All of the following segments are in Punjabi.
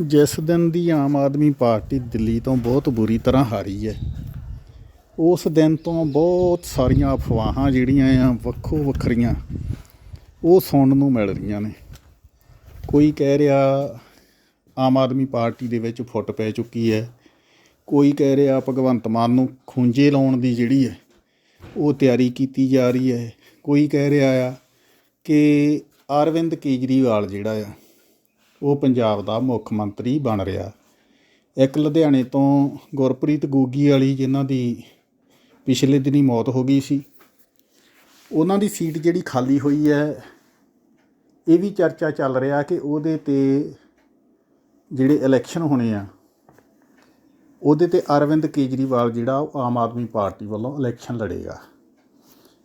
ਜਿਸ ਦਿਨ ਦੀ ਆਮ ਆਦਮੀ ਪਾਰਟੀ ਦਿੱਲੀ ਤੋਂ ਬਹੁਤ ਬੁਰੀ ਤਰ੍ਹਾਂ ਹਾਰੀ ਹੈ, ਉਸ ਦਿਨ ਤੋਂ ਬਹੁਤ ਸਾਰੀਆਂ ਅਫਵਾਹਾਂ ਜਿਹੜੀਆਂ ਆ ਵੱਖੋ ਵੱਖਰੀਆਂ ਉਹ ਸੁਣਨ ਨੂੰ ਮਿਲ ਰਹੀਆਂ ਨੇ। ਕੋਈ ਕਹਿ ਰਿਹਾ ਆਮ ਆਦਮੀ ਪਾਰਟੀ ਦੇ ਵਿੱਚ ਫੁੱਟ ਪੈ ਚੁੱਕੀ ਹੈ, ਕੋਈ ਕਹਿ ਰਿਹਾ ਭਗਵੰਤ ਮਾਨ ਨੂੰ ਖੂੰਜੇ ਲਾਉਣ ਦੀ ਜਿਹੜੀ ਹੈ, ਉਹ ਤਿਆਰੀ ਕੀਤੀ ਜਾ ਰਹੀ ਹੈ, ਕੋਈ ਕਹਿ ਰਿਹਾ ਆ ਕਿ ਅਰਵਿੰਦ ਕੇਜਰੀਵਾਲ ਜਿਹੜਾ ਆ ਉਹ ਪੰਜਾਬ ਦਾ ਮੁੱਖ ਮੰਤਰੀ ਬਣ ਰਿਹਾ। ਇੱਕ ਲੁਧਿਆਣੇ ਤੋਂ ਗੁਰਪ੍ਰੀਤ ਗੋਗੀ ਵਾਲੀ, ਜਿਨ੍ਹਾਂ ਦੀ ਪਿਛਲੇ ਦਿਨੀ ਮੌਤ ਹੋ ਗਈ ਸੀ। ਉਹਨਾਂ ਦੀ ਸੀਟ ਜਿਹੜੀ ਖਾਲੀ ਹੋਈ ਹੈ, ਇਹ ਵੀ ਚਰਚਾ ਚੱਲ ਰਿਹਾ ਕਿ ਉਹਦੇ ਤੇ ਜਿਹੜੇ ਇਲੈਕਸ਼ਨ ਹੋਣੇ ਆ, ਉਹਦੇ ਤੇ ਅਰਵਿੰਦ ਕੇਜਰੀਵਾਲ ਜਿਹੜਾ, ਉਹ ਆਮ ਆਦਮੀ ਪਾਰਟੀ ਵੱਲੋਂ ਇਲੈਕਸ਼ਨ ਲੜੇਗਾ।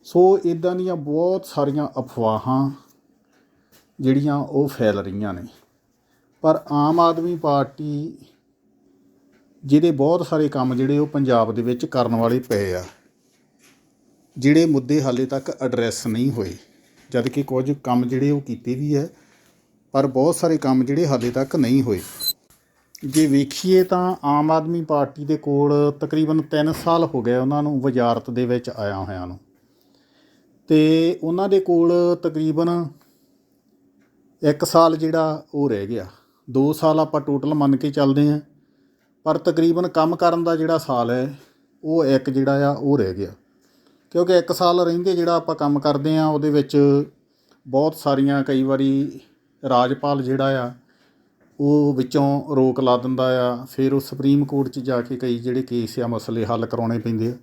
ਸੋ ਇਦਾਂ ਦੀਆਂ ਬਹੁਤ ਸਾਰੀਆਂ ਅਫਵਾਹਾਂ ਜਿਹੜੀਆਂ ਉਹ ਫੈਲ ਰਹੀਆਂ ਨੇ। ਪਰ ਆਮ ਆਦਮੀ ਪਾਰਟੀ ਜਿਹਦੇ ਬਹੁਤ ਸਾਰੇ ਕੰਮ ਜਿਹੜੇ ਉਹ ਪੰਜਾਬ ਦੇ ਵਿੱਚ ਕਰਨ ਵਾਲੇ ਪਏ ਆ, ਜਿਹੜੇ ਮੁੱਦੇ ਹਾਲੇ ਤੱਕ ਐਡਰੈਸ ਨਹੀਂ ਹੋਏ। ਜਦ ਕਿ ਕੁਝ ਕੰਮ ਜਿਹੜੇ ਉਹ ਕੀਤੇ ਵੀ ਹੈ ਪਰ ਬਹੁਤ ਸਾਰੇ ਕੰਮ ਜਿਹੜੇ ਹਾਲੇ ਤੱਕ ਨਹੀਂ ਹੋਏ। ਜੇ ਵੇਖੀਏ ਤਾਂ ਆਮ ਆਦਮੀ ਪਾਰਟੀ ਦੇ ਕੋਲ ਤਕਰੀਬਨ 3 ਸਾਲ ਹੋ ਗਏ ਉਹਨਾਂ ਨੂੰ ਵਜ਼ਾਰਤ ਦੇ ਵਿੱਚ ਆਇਆ ਹੋਇਆਂ ਨੂੰ। ਤੇ ਉਹਨਾਂ ਦੇ ਕੋਲ ਤਕਰੀਬਨ 1 ਸਾਲ ਜਿਹੜਾ ਉਹ ਰਹਿ ਗਿਆ। 2 ਸਾਲ ਆਪਾਂ ਟੋਟਲ ਮੰਨ ਕੇ ਚੱਲਦੇ ਹਾਂ, ਪਰ ਤਕਰੀਬਨ ਕੰਮ ਕਰਨ ਦਾ ਜਿਹੜਾ ਸਾਲ ਹੈ, ਉਹ ਇੱਕ ਜਿਹੜਾ ਆ, ਉਹ ਰਹਿ ਗਿਆ। ਕਿਉਂਕਿ ਇੱਕ ਸਾਲ ਰਹਿੰਦੇ ਜਿਹੜਾ ਆਪਾਂ ਕੰਮ ਕਰਦੇ ਆ ਉਹਦੇ ਵਿੱਚ ਬਹੁਤ ਸਾਰੀਆਂ ਕਈ ਵਾਰੀ ਰਾਜਪਾਲ ਜਿਹੜਾ ਆ, ਉਹ ਵਿੱਚੋਂ ਰੋਕ ਲਾ ਦਿੰਦਾ ਆ, ਫਿਰ ਉਹ ਸੁਪਰੀਮ ਕੋਰਟ 'ਚ ਜਾ ਕੇ ਕਈ ਜਿਹੜੇ ਕੇਸ ਆ, ਮਸਲੇ ਹੱਲ ਕਰਾਉਣੇ ਪੈਂਦੇ ਆ।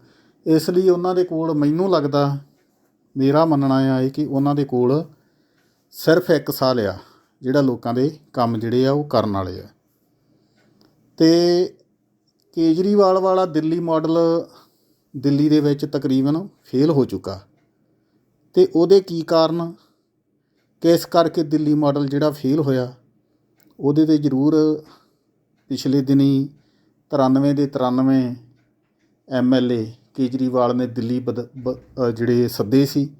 ਇਸ ਲਈ ਉਹਨਾਂ ਦੇ ਕੋਲ ਮੈਨੂੰ ਲੱਗਦਾ, ਮੇਰਾ ਮੰਨਣਾ ਆ ਇਹ ਕਿ ਉਹਨਾਂ ਦੇ ਕੋਲ ਸਿਰਫ ਇੱਕ ਸਾਲ ਆ। ਜਿਹੜਾ ਲੋਕਾਂ ਦੇ ਕੰਮ ਜਿਹੜੇ ਆ ਉਹ ਕਰਨ ਵਾਲੇ ਆ। ਅਤੇ ਕੇਜਰੀਵਾਲ ਵਾਲਾ ਦਿੱਲੀ ਮਾਡਲ ਦਿੱਲੀ ਦੇ ਵਿੱਚ ਤਕਰੀਬਨ ਫੇਲ ਹੋ ਚੁੱਕਾ। ਅਤੇ ਉਹਦੇ ਕੀ ਕਾਰਨ? ਕਿਸ ਕਰਕੇ ਦਿੱਲੀ ਮਾਡਲ ਜਿਹੜਾ ਫੇਲ ਹੋਇਆ, ਉਹਦੇ ਤੇ ਜ਼ਰੂਰ ਪਿਛਲੇ ਦਿਨੀ 93 ਦੇ 93 ਐਮਐਲਏ ਕੇਜਰੀਵਾਲ ਨੇ ਦਿੱਲੀ ਬਦ- ਜਿਹੜੇ ਸੱਦੇ ਸੀ,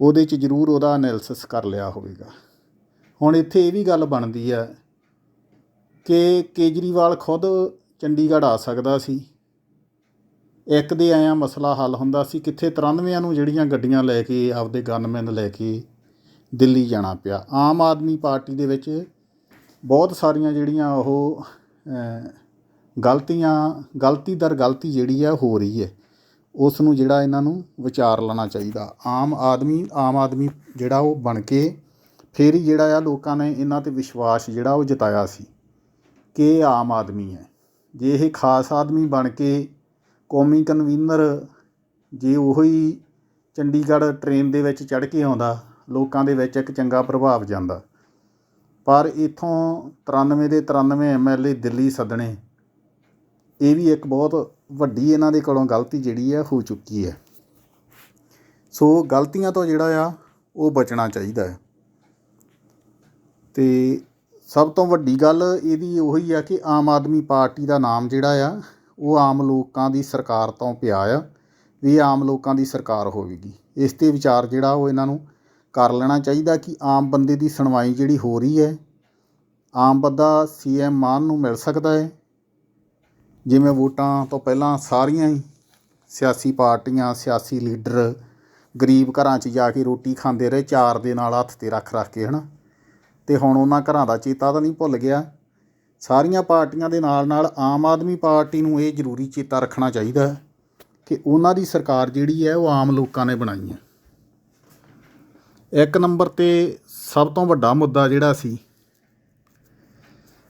ਉਹਦੇ 'ਚ ਜ਼ਰੂਰ ਉਹਦਾ ਐਨਾਲਿਸਿਸ ਕਰ ਲਿਆ ਹੋਵੇਗਾ। ਹੁਣ ਇੱਥੇ ਇਹ ਵੀ ਗੱਲ ਬਣਦੀ ਹੈ ਕਿ ਕੇਜਰੀਵਾਲ ਖੁਦ ਚੰਡੀਗੜ੍ਹ ਆ ਸਕਦਾ ਸੀ। ਇੱਕ ਦੇ ਆਇਆ ਮਸਲਾ ਹੱਲ ਹੁੰਦਾ ਸੀ, ਕਿੱਥੇ 93 ਨੂੰ ਜਿਹੜੀਆਂ ਗੱਡੀਆਂ ਲੈ ਕੇ, ਆਪਦੇ ਗਨਮੈਨ ਲੈ ਕੇ ਦਿੱਲੀ ਜਾਣਾ ਪਿਆ। ਆਮ ਆਦਮੀ ਪਾਰਟੀ ਦੇ ਵਿੱਚ ਬਹੁਤ ਸਾਰੀਆਂ ਜਿਹੜੀਆਂ ਉਹ ਗਲਤੀਆਂ, ਗਲਤੀ ਦਰ ਗਲਤੀ ਜਿਹੜੀ ਆ, ਹੋ ਰਹੀ ਹੈ। ਉਸ ਨੂੰ ਜਿਹੜਾ ਇਹਨਾਂ ਨੂੰ ਵਿਚਾਰ ਲੈਣਾ ਚਾਹੀਦਾ। ਆਮ ਆਦਮੀ ਆਮ ਆਦਮੀ ਜਿਹੜਾ ਉਹ ਬਣ ਕੇ ਫਿਰ ਹੀ ਜਿਹੜਾ ਆ ਲੋਕਾਂ ਨੇ ਇਹਨਾਂ ਤੇ ਵਿਸ਼ਵਾਸ ਜਿਹੜਾ ਉਹ ਜਤਾਇਆ ਸੀ ਕਿ ਇਹ ਆਮ ਆਦਮੀ ਹੈ। ਜੇ ਇਹ ਖਾਸ ਆਦਮੀ ਬਣ ਕੇ ਕੌਮੀ ਕਨਵੀਨਰ ਜੇ ਉਹ ਹੀ ਚੰਡੀਗੜ੍ਹ ਟ੍ਰੇਨ ਦੇ ਵਿੱਚ ਚੜ੍ਹ ਕੇ ਆਉਂਦਾ, ਲੋਕਾਂ ਦੇ ਵਿੱਚ ਇੱਕ ਚੰਗਾ ਪ੍ਰਭਾਵ ਜਾਂਦਾ। ਪਰ ਇਥੋਂ 93 ਦੇ 93 ਐਮਐਲਏ ਦਿੱਲੀ ਸੱਦਣੇ, ਇਹ ਵੀ ਇੱਕ ਬਹੁਤ ਵੱਡੀ ਇਹਨਾਂ ਦੇ ਕੋਲੋਂ ਗਲਤੀ ਜਿਹੜੀ ਹੈ ਹੋ ਚੁੱਕੀ ਹੈ। ਸੋ ਗਲਤੀਆਂ ਤੋਂ ਜਿਹੜਾ ਆ ਉਹ ਬਚਣਾ ਚਾਹੀਦਾ ਹੈ। ਅਤੇ ਸਭ ਤੋਂ ਵੱਡੀ ਗੱਲ ਇਹਦੀ ਉਹੀ ਆ ਕਿ ਆਮ ਆਦਮੀ ਪਾਰਟੀ ਦਾ ਨਾਮ ਜਿਹੜਾ ਆ, ਉਹ ਆਮ ਲੋਕਾਂ ਦੀ ਸਰਕਾਰ ਤੋਂ ਪਿਆ ਆ, ਵੀ ਆਮ ਲੋਕਾਂ ਦੀ ਸਰਕਾਰ ਹੋਵੇਗੀ। ਇਸ ਤੇ ਵਿਚਾਰ ਜਿਹੜਾ ਉਹ ਇਹਨਾਂ ਨੂੰ ਕਰ ਲੈਣਾ ਚਾਹੀਦਾ ਕਿ ਆਮ ਬੰਦੇ ਦੀ ਸੁਣਵਾਈ ਜਿਹੜੀ ਹੋ ਰਹੀ ਹੈ, ਆਮ ਬੰਦਾ ਸੀ ਸੀਐਮ ਮਾਨ ਨੂੰ ਮਿਲ ਸਕਦਾ ਹੈ। ਜਿਵੇਂ ਵੋਟਾਂ ਤੋਂ ਪਹਿਲਾਂ ਸਾਰੀਆਂ ਹੀ ਸਿਆਸੀ ਪਾਰਟੀਆਂ, ਸਿਆਸੀ ਲੀਡਰ ਗਰੀਬ ਘਰਾਂ 'ਚ ਜਾ ਕੇ ਰੋਟੀ ਖਾਂਦੇ ਰਹੇ, ਚਾਰ ਦੇ ਨਾਲ ਹੱਥ ਤੇ ਰੱਖ ਰੱਖ ਕੇ, ਹਨਾ? ਤੇ ਹੁਣ ਉਹਨਾਂ ਘਰਾਂ ਦਾ ਚੇਤਾ ਤਾਂ ਨਹੀਂ ਭੁੱਲ ਗਿਆ। ਸਾਰੀਆਂ ਪਾਰਟੀਆਂ ਦੇ ਨਾਲ ਨਾਲ ਆਮ ਆਦਮੀ ਪਾਰਟੀ ਨੂੰ ਇਹ ਜ਼ਰੂਰੀ ਚੇਤਾ ਰੱਖਣਾ ਚਾਹੀਦਾ ਕਿ ਉਹਨਾਂ ਦੀ ਸਰਕਾਰ ਜਿਹੜੀ ਹੈ ਉਹ ਆਮ ਲੋਕਾਂ ਨੇ ਬਣਾਈ ਹੈ। ਇੱਕ ਨੰਬਰ ਤੇ ਸਭ ਤੋਂ ਵੱਡਾ ਮੁੱਦਾ ਜਿਹੜਾ ਸੀ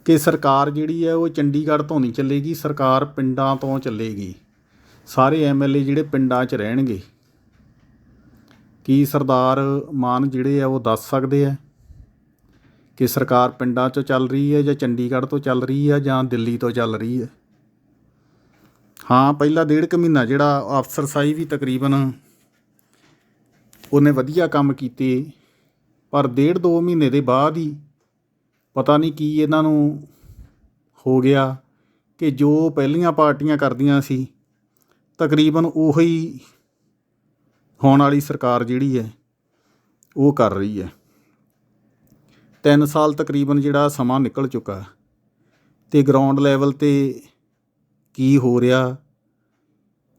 ਕਿ ਸਰਕਾਰ ਜਿਹੜੀ ਹੈ ਉਹ ਚੰਡੀਗੜ੍ਹ ਤੋਂ ਨਹੀਂ ਚੱਲੇਗੀ, ਸਰਕਾਰ ਪਿੰਡਾਂ ਤੋਂ ਚੱਲੇਗੀ। ਸਾਰੇ ਐਮਐਲਏ ਜਿਹੜੇ ਪਿੰਡਾਂ 'ਚ ਰਹਿਣਗੇ। ਕੀ ਸਰਦਾਰ ਮਾਨ ਜਿਹੜੇ ਆ ਉਹ ਦੱਸ ਸਕਦੇ ਆ? ਕਿ ਸਰਕਾਰ ਪਿੰਡਾਂ 'ਚੋਂ ਚੱਲ ਰਹੀ ਹੈ ਜਾਂ ਚੰਡੀਗੜ੍ਹ ਤੋਂ ਚੱਲ ਰਹੀ ਹੈ ਜਾਂ ਦਿੱਲੀ ਤੋਂ ਚੱਲ ਰਹੀ ਹੈ? ਹਾਂ, ਪਹਿਲਾ ਡੇਢ ਕੁ ਮਹੀਨਾ ਜਿਹੜਾ ਅਫਸਰਸ਼ਾਹੀ ਵੀ ਤਕਰੀਬਨ ਉਹਨੇ ਵਧੀਆ ਕੰਮ ਕੀਤੇ, ਪਰ ਡੇਢ ਦੋ ਮਹੀਨੇ ਦੇ ਬਾਅਦ ਹੀ ਪਤਾ ਨਹੀਂ ਕੀ ਇਹਨਾਂ ਨੂੰ ਹੋ ਗਿਆ ਕਿ ਜੋ ਪਹਿਲੀਆਂ ਪਾਰਟੀਆਂ ਕਰਦੀਆਂ ਸੀ, ਤਕਰੀਬਨ ਉਹੀ ਹੋਣ ਵਾਲੀ ਸਰਕਾਰ ਜਿਹੜੀ ਹੈ, ਉਹ ਕਰ ਰਹੀ ਹੈ। 3 ਸਾਲ ਤਕਰੀਬਨ ਜਿਹੜਾ ਸਮਾਂ ਨਿਕਲ ਚੁੱਕਾ ਤੇ ਗਰਾਊਂਡ ਲੈਵਲ ਤੇ ਕੀ ਹੋ ਰਿਹਾ?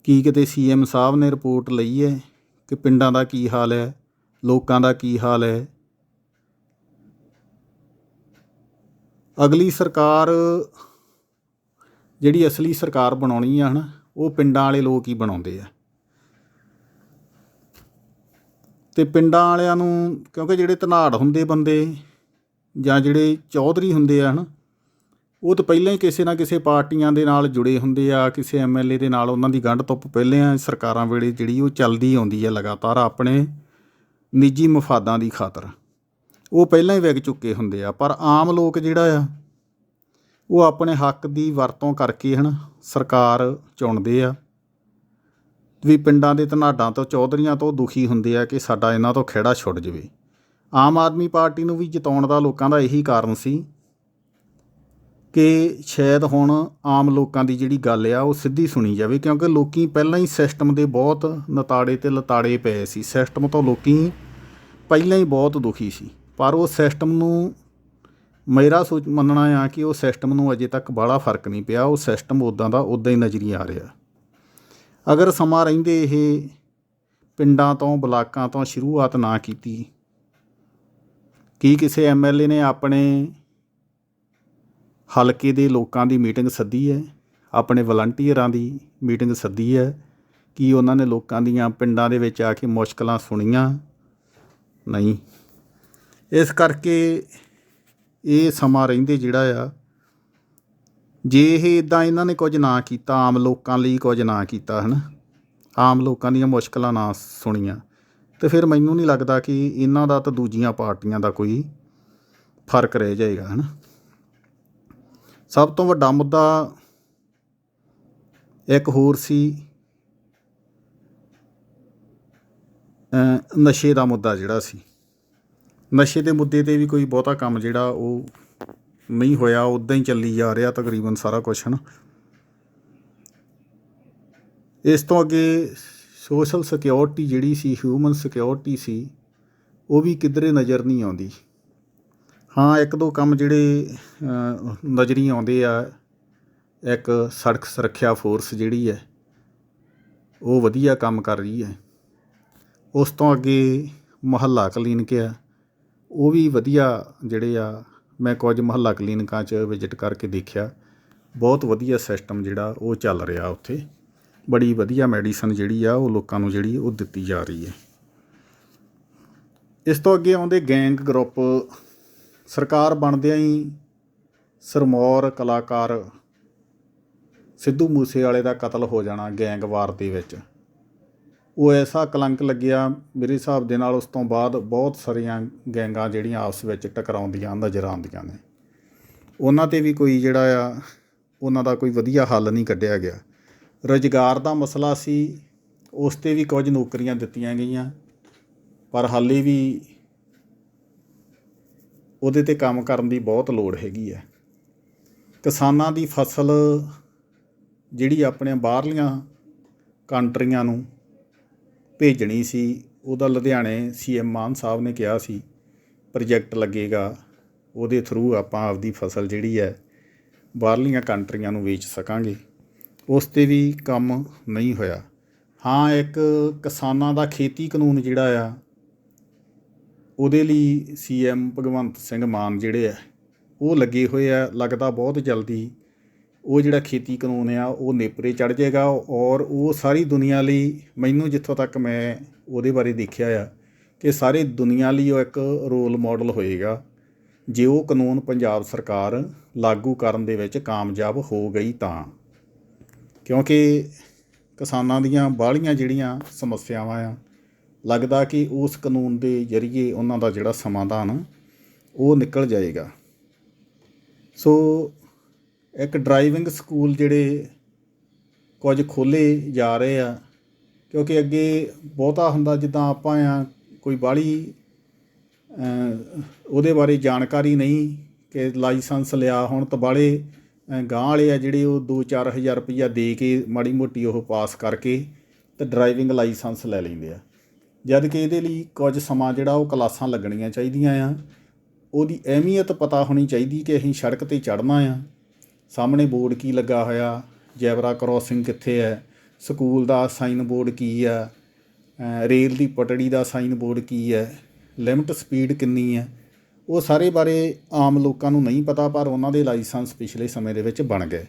ਕੀ ਕਿਤੇ ਸੀਐਮ ਸਾਹਿਬ ਨੇ ਰਿਪੋਰਟ ਲਈ ਹੈ ਕਿ ਪਿੰਡਾਂ ਦਾ ਕੀ ਹਾਲ ਹੈ, ਲੋਕਾਂ ਦਾ ਕੀ ਹਾਲ ਹੈ? ਅਗਲੀ ਸਰਕਾਰ, ਜਿਹੜੀ ਅਸਲੀ ਸਰਕਾਰ ਬਣਾਉਣੀ ਆ ਹਨਾ, ਉਹ ਪਿੰਡਾਂ ਵਾਲੇ ਲੋਕ ਹੀ ਬਣਾਉਂਦੇ ਆ। ਤੇ ਪਿੰਡਾਂ ਵਾਲਿਆਂ ਨੂੰ, ਕਿਉਂਕਿ ਜਿਹੜੇ ਤਨਾੜ ਹੁੰਦੇ ਬੰਦੇ ਜਾਂ ਜਿਹੜੇ ਚੌਧਰੀ ਹੁੰਦੇ ਆ, ਹਨ, ਉਹ ਤਾਂ ਪਹਿਲਾਂ ਹੀ ਕਿਸੇ ਨਾ ਕਿਸੇ ਪਾਰਟੀਆਂ ਦੇ ਨਾਲ ਜੁੜੇ ਹੁੰਦੇ ਆ, ਕਿਸੇ ਐਮਐਲਏ ਦੇ ਨਾਲ ਉਹਨਾਂ ਦੀ ਗੰਢ ਧੁੱਪ ਪਹਿਲਾਂ ਸਰਕਾਰਾਂ ਵੇਲੇ ਜਿਹੜੀ ਉਹ ਚੱਲਦੀ ਆਉਂਦੀ ਹੈ ਲਗਾਤਾਰ ਆਪਣੇ ਨਿੱਜੀ ਮਫਾਦਾਂ ਦੀ ਖਾਤਰ। ਉਹ ਪਹਿਲਾਂ ਹੀ ਵਿਗ ਚੁੱਕੇ ਹੁੰਦੇ ਆ, ਪਰ ਆਮ ਲੋਕ ਜਿਹੜਾ ਆ, ਉਹ ਆਪਣੇ ਹੱਕ ਦੀ ਵਰਤੋਂ ਕਰਕੇ, ਹਨ, ਸਰਕਾਰ ਚੁਣਦੇ ਆ। ਵੀ ਪਿੰਡਾਂ ਦੇ ਧਨਾਡਾਂ ਤੋਂ, ਚੌਧਰੀਆਂ ਤੋਂ ਦੁਖੀ ਹੁੰਦੇ ਆ ਕਿ ਸਾਡਾ ਇਹਨਾਂ ਤੋਂ ਖਿਹੜਾ ਛੁੱਟ ਜਵੇ। ਆਮ ਆਦਮੀ ਪਾਰਟੀ ਨੂੰ ਵੀ ਜਿਤਾਉਣ ਦਾ ਲੋਕਾਂ ਦਾ ਇਹੀ ਕਾਰਨ ਸੀ ਕਿ ਸ਼ਾਇਦ ਹੁਣ ਆਮ ਲੋਕਾਂ ਦੀ ਜਿਹੜੀ ਗੱਲ ਆ, ਉਹ ਸਿੱਧੀ ਸੁਣੀ ਜਾਵੇ, ਕਿਉਂਕਿ ਲੋਕੀ ਪਹਿਲਾਂ ਹੀ ਸਿਸਟਮ ਦੇ ਬਹੁਤ ਨਤਾੜੇ ਤੇ ਲਤਾੜੇ ਪਏ ਸੀ। ਸਿਸਟਮ ਤੋਂ ਲੋਕੀ ਪਹਿਲਾਂ ਹੀ ਬਹੁਤ ਦੁਖੀ ਸੀ। ਪਰ ਉਹ ਸਿਸਟਮ ਨੂੰ ਮੇਰਾ ਸੋਚ, ਮੰਨਣਾ ਆ ਕਿ ਉਹ ਸਿਸਟਮ ਨੂੰ ਅਜੇ ਤੱਕ ਬਾਹਲਾ ਫ਼ਰਕ ਨਹੀਂ ਪਿਆ। ਉਹ ਸਿਸਟਮ ਉਦਾਂ ਦਾ ਉਦਾਂ ਹੀ ਨਜ਼ਰੀ ਆ ਰਿਹਾ। ਅਗਰ ਸਮਾਂ ਰਹਿੰਦੇ ਇਹ ਪਿੰਡਾਂ ਤੋਂ, ਬਲਾਕਾਂ ਤੋਂ ਸ਼ੁਰੂਆਤ ਨਾ ਕੀਤੀ ਕੀ ਕਿਸੇ ਐਮਐਲਏ ਨੇ ਆਪਣੇ ਹਲਕੇ ਦੇ ਲੋਕਾਂ ਦੀ ਮੀਟਿੰਗ ਸੱਦੀ ਹੈ? ਆਪਣੇ ਵਲੰਟੀਅਰਾਂ ਦੀ ਮੀਟਿੰਗ ਸੱਦੀ ਹੈ? ਕੀ ਉਹਨਾਂ ਨੇ ਲੋਕਾਂ ਦੀਆਂ ਪਿੰਡਾਂ ਦੇ ਵਿੱਚ ਆ ਕੇ ਮੁਸ਼ਕਲਾਂ ਸੁਣੀਆਂ? ਨਹੀਂ। ਇਸ ਕਰਕੇ ਇਹ ਸਮਾਂ ਰਹਿੰਦੇ ਜਿਹੜਾ ਆ, ਜੇ ਇਹ ਇਦਾਂ ਇਹਨਾਂ ਨੇ ਕੁਝ ਨਾ ਕੀਤਾ, ਆਮ ਲੋਕਾਂ ਲਈ ਕੁਝ ਨਾ ਕੀਤਾ, ਹਨ? ਆਮ ਲੋਕਾਂ ਦੀਆਂ ਮੁਸ਼ਕਲਾਂ ਨਾ ਸੁਣੀਆਂ। ਅਤੇ ਫਿਰ ਮੈਨੂੰ ਨਹੀਂ ਲੱਗਦਾ ਕਿ ਇਹਨਾਂ ਦਾ ਤਾਂ ਦੂਜੀਆਂ ਪਾਰਟੀਆਂ ਦਾ ਕੋਈ ਫ਼ਰਕ ਰਹਿ ਜਾਏਗਾ ਹੈ ਨਾ ਸਭ ਤੋਂ ਵੱਡਾ ਮੁੱਦਾ ਇੱਕ ਹੋਰ ਸੀ ਨਸ਼ੇ ਦਾ ਮੁੱਦਾ ਜਿਹੜਾ ਸੀ। ਨਸ਼ੇ ਦੇ ਮੁੱਦੇ ਤੇ ਵੀ ਕੋਈ ਬਹੁਤਾ ਕੰਮ ਜਿਹੜਾ ਉਹ ਨਹੀਂ ਹੋਇਆ ਉਦਾਂ ਹੀ ਚੱਲੀ ਜਾ ਰਿਹਾ ਤਕਰੀਬਨ ਸਾਰਾ ਕੁਝ ਹਨ? ਇਸ ਤੋਂ ਅੱਗੇ ਸੋਸ਼ਲ ਸਿਕਿਉਰਿਟੀ ਜਿਹੜੀ ਸੀ, ਹਿਊਮਨ ਸਿਕਿਉਰਿਟੀ ਸੀ, ਉਹ ਵੀ ਕਿਧਰੇ ਨਜ਼ਰ ਨਹੀਂ ਆਉਂਦੀ। ਹਾਂ, ਇੱਕ ਦੋ ਕੰਮ ਜਿਹੜੇ ਨਜ਼ਰੀ ਆਉਂਦੇ ਆ, ਇੱਕ ਸੜਕ ਸੁਰੱਖਿਆ ਫੋਰਸ ਜਿਹੜੀ ਹੈ, ਉਹ ਵਧੀਆ ਕੰਮ ਕਰ ਰਹੀ ਹੈ। ਉਸ ਤੋਂ ਅੱਗੇ ਮੁਹੱਲਾ ਕਲੀਨਿਕ ਆ, ਉਹ ਵੀ ਵਧੀਆ ਜਿਹੜੇ ਆ, ਮੈਂ ਕੁਝ ਮੁਹੱਲਾ ਕਲੀਨਿਕਾਂ 'ਚ ਵਿਜ਼ਿਟ ਕਰਕੇ ਦੇਖਿਆ, ਬਹੁਤ ਵਧੀਆ ਸਿਸਟਮ ਜਿਹੜਾ ਉਹ ਚੱਲ ਰਿਹਾ ਉੱਥੇ। ਬੜੀ ਵਧੀਆ ਮੈਡੀਸਨ ਜਿਹੜੀ ਆ, ਉਹ ਲੋਕਾਂ ਨੂੰ ਜਿਹੜੀ, ਉਹ ਦਿੱਤੀ ਜਾ ਰਹੀ ਹੈ। ਇਸ ਤੋਂ ਅੱਗੇ ਆਉਂਦੇ ਗੈਂਗ ਗਰੁੱਪ। ਸਰਕਾਰ ਬਣਦਿਆਂ ਹੀ ਸਰਮੌਰ ਕਲਾਕਾਰ ਸਿੱਧੂ ਮੂਸੇ ਵਾਲੇ ਦਾ ਕਤਲ ਹੋ ਜਾਣਾ ਗੈਂਗਵਾਰ ਦੇ ਵਿੱਚ। ਉਹ ਐਸਾ ਕਲੰਕ ਲੱਗਿਆ ਮੇਰੇ ਹਿਸਾਬ ਦੇ ਨਾਲ ਉਸ ਤੋਂ ਬਾਅਦ ਬਹੁਤ ਸਾਰੀਆਂ ਗੈਂਗਾਂ ਜਿਹੜੀਆਂ ਆਪਸ ਵਿੱਚ ਟਕਰਾਉਂਦੀਆਂ, ਨਜ਼ਰ ਆਉਂਦੀਆਂ ਨੇ। ਉਹਨਾਂ ਤੇ ਵੀ ਕੋਈ ਜਿਹੜਾ ਆ, ਉਹਨਾਂ ਦਾ ਕੋਈ ਵਧੀਆ ਹੱਲ ਨਹੀਂ ਕੱਢਿਆ ਗਿਆ। ਰੁਜ਼ਗਾਰ ਦਾ ਮਸਲਾ ਸੀ, ਉਸ ਤੇ ਵੀ ਕੁਝ ਨੌਕਰੀਆਂ ਦਿੱਤੀਆਂ ਗਈਆਂ, ਪਰ ਹਾਲੇ ਵੀ ਉਹਦੇ ਤੇ ਕੰਮ ਕਰਨ ਦੀ ਬਹੁਤ ਲੋੜ ਹੈਗੀ ਹੈ। ਕਿਸਾਨਾਂ ਦੀ ਫਸਲ ਜਿਹੜੀ ਆਪਣੇ ਬਾਹਰਲੀਆਂ ਕੰਟਰੀਆਂ ਨੂੰ ਭੇਜਣੀ ਸੀ, ਉਹਦਾ ਲੁਧਿਆਣੇ ਸੀਐਮ ਮਾਨ ਸਾਹਿਬ ਨੇ ਕਿਹਾ ਸੀ, ਪ੍ਰੋਜੈਕਟ ਲੱਗੇਗਾ, ਉਹਦੇ ਥਰੂ ਆਪਾਂ ਆਪਦੀ ਫਸਲ ਜਿਹੜੀ ਹੈ ਬਾਹਰਲੀਆਂ ਕੰਟਰੀਆਂ ਨੂੰ ਵੇਚ ਸਕਾਂਗੇ। ਉਸ ਤੇ ਵੀ ਕੰਮ ਨਹੀਂ ਹੋਇਆ। ਹਾਂ, ਇੱਕ ਕਿਸਾਨਾਂ ਦਾ ਖੇਤੀ ਕਾਨੂੰਨ ਜਿਹੜਾ ਆ, ਉਹਦੇ ਲਈ ਸੀਐਮ ਭਗਵੰਤ ਸਿੰਘ ਮਾਨ ਜਿਹੜੇ ਆ, ਉਹ ਲੱਗੇ ਹੋਏ ਆ, ਲੱਗਦਾ ਬਹੁਤ ਜਲਦੀ ਉਹ ਜਿਹੜਾ ਖੇਤੀ ਕਾਨੂੰਨ ਆ, ਉਹ ਨੇਪਰੇ ਚੜ ਜਾਏਗਾ ਔਰ ਉਹ ਸਾਰੀ ਦੁਨੀਆ ਲਈ, ਮੈਨੂੰ ਜਿੱਥੋਂ ਤੱਕ ਮੈਂ ਉਹਦੇ ਬਾਰੇ ਦੇਖਿਆ ਆ, ਕਿ ਸਾਰੇ ਦੁਨੀਆ ਲਈ ਉਹ ਇੱਕ ਰੋਲ ਮਾਡਲ ਹੋਏਗਾ, ਜੇ ਉਹ ਕਾਨੂੰਨ ਪੰਜਾਬ ਸਰਕਾਰ ਲਾਗੂ ਕਰਨ ਦੇ ਵਿੱਚ ਕਾਮਯਾਬ ਹੋ ਗਈ ਤਾਂ। ਕਿਉਂਕਿ ਕਿਸਾਨਾਂ ਦੀਆਂ ਬਾਹਲੀਆਂ ਜਿਹੜੀਆਂ ਸਮੱਸਿਆਵਾਂ ਆ, ਲੱਗਦਾ ਕਿ ਉਸ ਕਾਨੂੰਨ ਦੇ ਜ਼ਰੀਏ ਉਹਨਾਂ ਦਾ ਜਿਹੜਾ ਸਮਾਧਾਨ ਉਹ ਨਿਕਲ ਜਾਏਗਾ। ਸੋ ਇੱਕ ਡਰਾਈਵਿੰਗ ਸਕੂਲ ਜਿਹੜੇ ਕੁਝ ਖੋਲੇ ਜਾ ਰਹੇ ਆ, ਕਿਉਂਕਿ ਅੱਗੇ ਬਹੁਤਾ ਹੁੰਦਾ ਜਿੱਦਾਂ ਆਪਾਂ ਆ, ਕੋਈ ਬਾਹਲੀ ਉਹਦੇ ਬਾਰੇ ਜਾਣਕਾਰੀ ਨਹੀਂ ਕਿ ਲਾਇਸੈਂਸ ਲਿਆ ਹੁਣ ਤਾਂ ਬਾਹਲੇ ਅ, ਗਾਂਹ ਵਾਲੇ ਆ ਜਿਹੜੇ ਉਹ 2-4 ਹਜ਼ਾਰ ਰੁਪਈਆ ਦੇ ਕੇ ਮਾੜੀ ਮੋਟੀ ਉਹ ਪਾਸ ਕਰਕੇ ਤੇ ਡਰਾਈਵਿੰਗ ਲਾਇਸੈਂਸ ਲੈ ਲੈਂਦੇ ਆ। ਜਦ ਕਿ ਇਹਦੇ ਲਈ ਕੁਝ ਸਮਾਂ ਜਿਹੜਾ ਉਹ ਕਲਾਸਾਂ ਲੱਗਣੀਆਂ ਚਾਹੀਦੀਆਂ ਆ। ਉਹਦੀ ਅਹਿਮੀਅਤ ਪਤਾ ਹੋਣੀ ਚਾਹੀਦੀ ਕਿ ਅਸੀਂ ਸੜਕ ਤੇ ਚੜ੍ਹਨਾ ਆ। ਸਾਹਮਣੇ ਬੋਰਡ ਕੀ ਲੱਗਾ ਹੋਇਆ? ਜੈਬਰਾ ਕ੍ਰਾਸਿੰਗ ਕਿੱਥੇ ਹੈ? ਸਕੂਲ ਦਾ ਸਾਈਨ ਬੋਰਡ ਕੀ ਆ? ਰੇਲ ਦੀ ਪਟੜੀ ਦਾ ਸਾਈਨ ਬੋਰਡ ਕੀ ਹੈ? ਲਿਮਟ ਸਪੀਡ ਕਿੰਨੀ ਹੈ? ਉਹ ਸਾਰੇ ਬਾਰੇ ਆਮ ਲੋਕਾਂ ਨੂੰ ਨਹੀਂ ਪਤਾ, ਪਰ ਉਹਨਾਂ ਦੇ ਲਾਇਸੈਂਸ ਪਿਛਲੇ ਸਮੇਂ ਦੇ ਵਿੱਚ ਬਣ ਗਏ।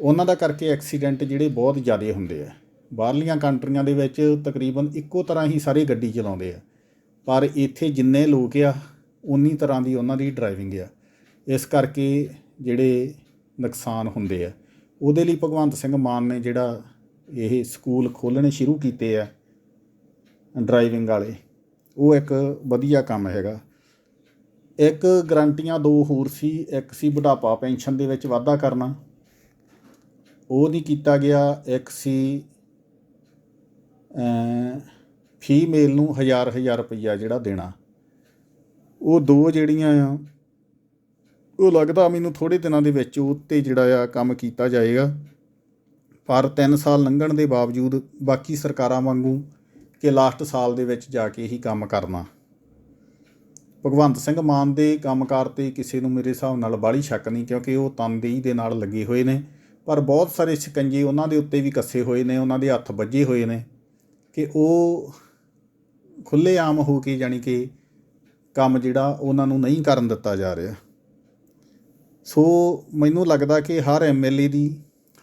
ਉਹਨਾਂ ਦਾ ਕਰਕੇ ਐਕਸੀਡੈਂਟ ਜਿਹੜੇ ਬਹੁਤ ਜ਼ਿਆਦਾ ਹੁੰਦੇ ਆ। ਬਾਹਰਲੀਆਂ ਕੰਟਰੀਆਂ ਦੇ ਵਿੱਚ ਤਕਰੀਬਨ ਇੱਕੋ ਤਰ੍ਹਾਂ ਹੀ ਸਾਰੇ ਗੱਡੀ ਚਲਾਉਂਦੇ ਆ। ਪਰ ਇੱਥੇ ਜਿੰਨੇ ਲੋਕ ਆ, ਉਨੀ ਤਰ੍ਹਾਂ ਦੀ ਉਹਨਾਂ ਦੀ ਡਰਾਈਵਿੰਗ ਆ। ਇਸ ਕਰਕੇ ਜਿਹੜੇ ਨੁਕਸਾਨ ਹੁੰਦੇ ਆ। ਉਹਦੇ ਲਈ ਭਗਵੰਤ ਸਿੰਘ ਮਾਨ ਨੇ ਜਿਹੜਾ ਇਹ ਸਕੂਲ ਖੋਲ੍ਹਣੇ ਸ਼ੁਰੂ ਕੀਤੇ ਆ, ਡਰਾਈਵਿੰਗ ਵਾਲੇ, ਉਹ ਇੱਕ ਵਧੀਆ ਕੰਮ ਹੈਗਾ। ਇੱਕ ਗਰੰਟੀਆਂ ਦੋ ਹੋਰ ਸੀ, ਇੱਕ ਸੀ ਬੁਢਾਪਾ ਪੈਨਸ਼ਨ ਦੇ ਵਿੱਚ ਵਾਧਾ ਕਰਨਾ। ਉਹ ਨਹੀਂ ਕੀਤਾ ਗਿਆ, ਇੱਕ ਸੀ ਫੀਮੇਲ ਨੂੰ ਹਜ਼ਾਰ ਹਜ਼ਾਰ ਰੁਪਈਆ ਜਿਹੜਾ ਦੇਣਾ। ਉਹ ਦੋ ਜਿਹੜੀਆਂ ਆ, ਉਹ ਲੱਗਦਾ ਮੈਨੂੰ ਥੋੜੇ ਦਿਨਾਂ ਦੇ ਵਿੱਚ ਉੱਤੇ ਜਿਹੜਾ ਆ ਕੰਮ ਕੀਤਾ ਜਾਏਗਾ। ਪਰ 3 ਸਾਲ ਲੰਘਣ ਦੇ ਬਾਵਜੂਦ ਬਾਕੀ ਸਰਕਾਰਾਂ ਵਾਂਗੂ ਕਿ ਲਾਸਟ ਸਾਲ ਦੇ ਵਿੱਚ ਜਾ ਕੇ ਹੀ ਕੰਮ ਕਰਨਾ। ਭਗਵੰਤ ਸਿੰਘ ਮਾਨ ਦੇ ਕੰਮਕਾਰ ਤੇ ਕਿਸੇ ਨੂੰ ਮੇਰੇ ਹਿਸਾਬ ਨਾਲ ਬਾਹਲੀ ਸ਼ੱਕ ਨਹੀਂ, ਕਿਉਂਕਿ ਉਹ ਤਨਦੇਹੀ ਦੇ ਨਾਲ ਲੱਗੇ ਹੋਏ ਨੇ। ਪਰ ਬਹੁਤ ਸਾਰੇ ਸ਼ਿਕੰਜੇ ਉਹਨਾਂ ਦੇ ਉੱਤੇ ਵੀ ਕੱਸੇ ਹੋਏ ਨੇ, ਉਹਨਾਂ ਦੇ ਹੱਥ ਵੱਜੇ ਹੋਏ ਨੇ ਕਿ ਉਹ ਖੁੱਲੇ ਆਮ ਹੋ ਕੇ ਜਾਣੀ ਕਿ ਕੰਮ ਜਿਹੜਾ ਉਹਨਾਂ ਨੂੰ ਨਹੀਂ ਕਰਨ ਦਿੱਤਾ ਜਾ ਰਿਹਾ। ਸੋ ਮੈਨੂੰ ਲੱਗਦਾ ਕਿ ਹਰ ਐਮਐਲਏ ਦੀ,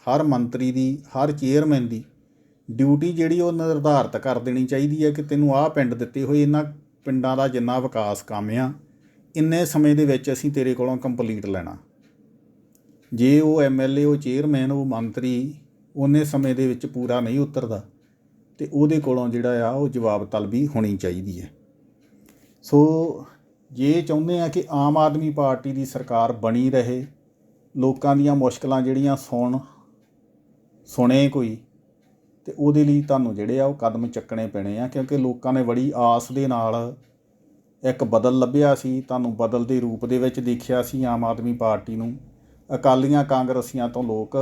ਹਰ ਮੰਤਰੀ ਦੀ, ਹਰ ਚੇਅਰਮੈਨ ਦੀ ਡਿਊਟੀ ਜਿਹੜੀ ਉਹ ਨਿਰਧਾਰਤ ਕਰ ਦੇਣੀ ਚਾਹੀਦੀ ਹੈ ਕਿ ਤੈਨੂੰ ਆਹ ਪਿੰਡ ਦਿੱਤੇ ਹੋਏ, ਇਹਨਾਂ ਪਿੰਡਾਂ ਦਾ ਜਿੰਨਾ ਵਿਕਾਸ ਕੰਮ ਆ, ਇੰਨੇ ਸਮੇਂ ਦੇ ਵਿੱਚ ਅਸੀਂ ਤੇਰੇ ਕੋਲੋਂ ਕੰਪਲੀਟ ਲੈਣਾ। ਜੇ ਉਹ ਐਮਐਲਏ ਉਹ ਚੇਅਰਮੈਨ ਉਹ ਮੰਤਰੀ ਉਹਨੇ ਸਮੇਂ ਦੇ ਵਿੱਚ ਪੂਰਾ ਨਹੀਂ ਉਤਰਦਾ, ਤੇ ਉਹਦੇ ਕੋਲੋਂ ਜਿਹੜਾ ਆ, ਉਹ ਜਵਾਬ ਤਲਬੀ ਹੋਣੀ ਚਾਹੀਦੀ ਹੈ। ਸੋ ਜੇ ਚਾਹੁੰਦੇ ਆ ਕਿ ਆਮ ਆਦਮੀ ਪਾਰਟੀ ਦੀ ਸਰਕਾਰ ਬਣੀ ਰਹੇ, ਲੋਕਾਂ ਦੀਆਂ ਮੁਸ਼ਕਲਾਂ ਜਿਹੜੀਆਂ ਸੁਣ, ਸੁਣੇ ਕੋਈ ਤੇ ਉਹਦੇ ਲਈ ਤੁਹਾਨੂੰ ਜਿਹੜੇ ਆ ਉਹ ਕਦਮ ਚੱਕਣੇ ਪੈਣੇ ਆ, ਕਿਉਂਕਿ ਲੋਕਾਂ ਨੇ ਬੜੀ ਆਸ ਦੇ ਨਾਲ ਇੱਕ ਬਦਲ ਲੱਭਿਆ ਸੀ, ਤੁਹਾਨੂੰ ਬਦਲ ਦੇ ਰੂਪ ਦੇ ਵਿੱਚ ਦੇਖਿਆ ਸੀ ਆਮ ਆਦਮੀ ਪਾਰਟੀ ਨੂੰ। ਅਕਾਲੀਆਂ ਕਾਂਗਰਸੀਆਂ ਤੋਂ ਲੋਕ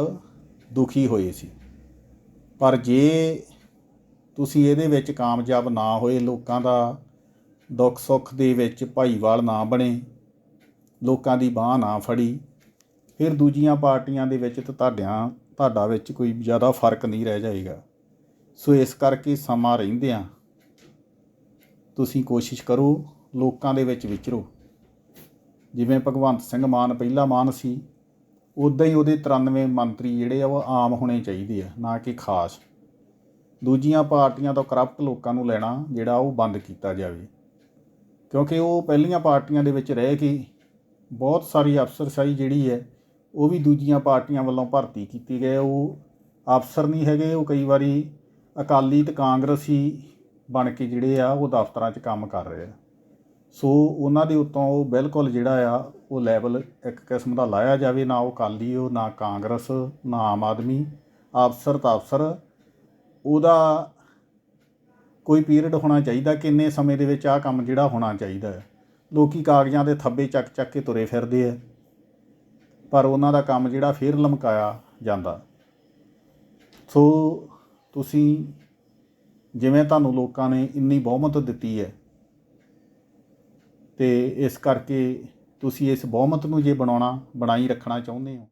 ਦੁਖੀ ਹੋਏ ਸੀ। ਪਰ ਜੇ ਤੁਸੀਂ ਇਹਦੇ ਵਿੱਚ ਕਾਮਯਾਬ ਨਾ ਹੋਏ, ਲੋਕਾਂ ਦਾ ਦੁੱਖ ਸੁੱਖ ਦੇ ਵਿੱਚ ਭਾਈਵਾਲ ਨਾ ਬਣੇ, ਲੋਕਾਂ ਦੀ ਬਾਹ ਨਾ ਫੜੀ, ਫਿਰ ਦੂਜੀਆਂ ਪਾਰਟੀਆਂ ਦੇ ਵਿੱਚ ਤਾਂ ਤੁਹਾਡਿਆਂ ਤੁਹਾਡਾ ਵਿੱਚ ਕੋਈ ਜ਼ਿਆਦਾ ਫ਼ਰਕ ਨਹੀਂ ਰਹਿ ਜਾਏਗਾ। ਸੋ ਇਸ ਕਰਕੇ ਸਮਾਂ ਰਹਿੰਦਿਆਂ ਤੁਸੀਂ ਕੋਸ਼ਿਸ਼ ਕਰੋ ਲੋਕਾਂ ਦੇ ਵਿੱਚ ਵਿਚਰੋ। ਜਿਵੇਂ ਭਗਵੰਤ ਸਿੰਘ ਮਾਨ ਪਹਿਲਾ ਮਾਨ ਸੀ ਉਦਾਂ ਹੀ ਉਹਦੇ 93 ਮੰਤਰੀ ਜਿਹੜੇ ਆ, ਉਹ ਆਮ ਹੋਣੇ ਚਾਹੀਦੇ ਆ, ਨਾ ਕਿ ਖਾਸ। ਦੂਜੀਆਂ ਪਾਰਟੀਆਂ ਤੋਂ ਕਰਪਟ ਲੋਕਾਂ ਨੂੰ ਲੈਣਾ ਜਿਹੜਾ ਉਹ ਬੰਦ ਕੀਤਾ ਜਾਵੇ। ਕਿਉਂਕਿ ਉਹ ਪਹਿਲੀਆਂ ਪਾਰਟੀਆਂ ਦੇ ਵਿੱਚ ਰਹਿ ਕੇ ਬਹੁਤ ਸਾਰੀ ਅਫਸਰਸ਼ਾਹੀ ਜਿਹੜੀ ਹੈ, ਉਹ ਵੀ ਦੂਜੀਆਂ ਪਾਰਟੀਆਂ ਵੱਲੋਂ ਭਰਤੀ ਕੀਤੀ ਗਏ ਉਹ ਅਫਸਰ ਨਹੀਂ ਹੈਗੇ, ਉਹ ਕਈ ਵਾਰੀ ਅਕਾਲੀ ਤੇ ਕਾਂਗਰਸੀ ਬਣ ਕੇ ਜਿਹੜੇ ਆ ਉਹ ਦਫ਼ਤਰਾਂ 'ਚ ਕੰਮ ਕਰ ਰਹੇ ਆ। ਸੋ ਉਹਨਾਂ ਦੇ ਉੱਤੋਂ ਉਹ ਬਿਲਕੁਲ ਜਿਹੜਾ ਆ ਉਹ ਲੈਵਲ ਇੱਕ ਕਿਸਮ ਦਾ ਲਾਇਆ ਜਾਵੇ, ਨਾ ਉਹ ਅਕਾਲੀ ਉਹ, ਨਾ ਕਾਂਗਰਸ, ਨਾ ਆਮ ਆਦਮੀ, ਅਫਸਰ ਤਾਂ ਅਫਸਰ। ਉਹਦਾ ਕੋਈ ਪੀਰੀਅਡ ਹੋਣਾ ਚਾਹੀਦਾ ਕਿੰਨੇ ਸਮੇਂ ਦੇ ਵਿੱਚ ਆਹ ਕੰਮ ਜਿਹੜਾ ਹੋਣਾ ਚਾਹੀਦਾ ਹੈ। ਲੋਕੀ ਕਾਗਜ਼ਾਂ ਦੇ ਥੱਬੇ ਚੱਕ ਚੱਕ ਕੇ ਤੁਰੇ ਫਿਰਦੇ ਆ, ਪਰ ਉਹਨਾਂ ਦਾ ਕੰਮ ਜਿਹੜਾ ਫੇਰ ਲਮਕਾਇਆ ਜਾਂਦਾ। ਸੋ ਤੁਸੀਂ ਜਿਵੇਂ ਤੁਹਾਨੂੰ ਲੋਕਾਂ ਨੇ ਇੰਨੀ ਬਹੁਮਤ ਦਿੱਤੀ ਹੈ ਤੇ ਇਸ ਕਰਕੇ ਤੁਸੀਂ ਇਸ ਬਹੁਮਤ ਨੂੰ ਜੇ ਬਣਾਉਣਾ, ਬਣਾਈ ਰੱਖਣਾ ਚਾਹੁੰਦੇ ਹੋ।